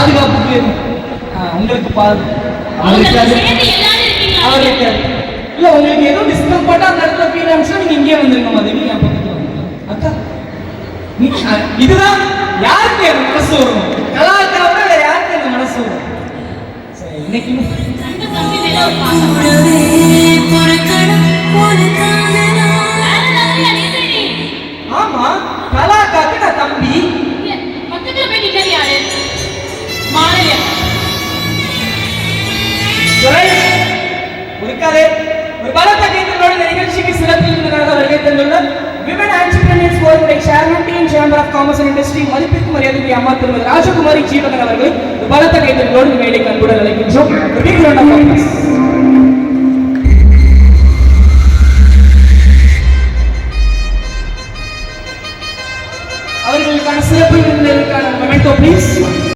பாதுகாப்புக்கு உங்களுக்கு அவர் இருக்காரு. இல்ல உங்களுக்கு ஏதோ டிஸ்கம்ஃபர்ட்டா அந்த இடத்துல ஃபீல் ஆனிச்சுன்னா நீங்க இங்கே வந்துருங்க மதவி என் பக்கத்துல வந்துருங்க அக்கா நீ அ, இதுதான் யாருக்கு அந்த மனசு வரும்? கலாச்சாரம் யாருக்கு அந்த மனசு வரும்? இன்னைக்கு இருக்காதே ஒரு பலத்த கைத்தங்களோட இந்த நிகழ்ச்சிக்கு சிறப்பு விருந்தினராக வருகை தந்துள்ள women entrepreneurs ஃபோரமுடைய chairman team chamber of commerce and industry மதிப்பிற்கு மரியாதைக்குரிய அம்மா திருமதி ராஜகுமாரி ஜீவகன் அவர்கள் ஒரு பலத்த கைத்தங்களோடு மேடை கண்புடன் அழைக்கின்றோம். அவர்களுக்கான சிறப்பு விருந்தினருக்கான மொமெண்டோ ப்ளீஸ்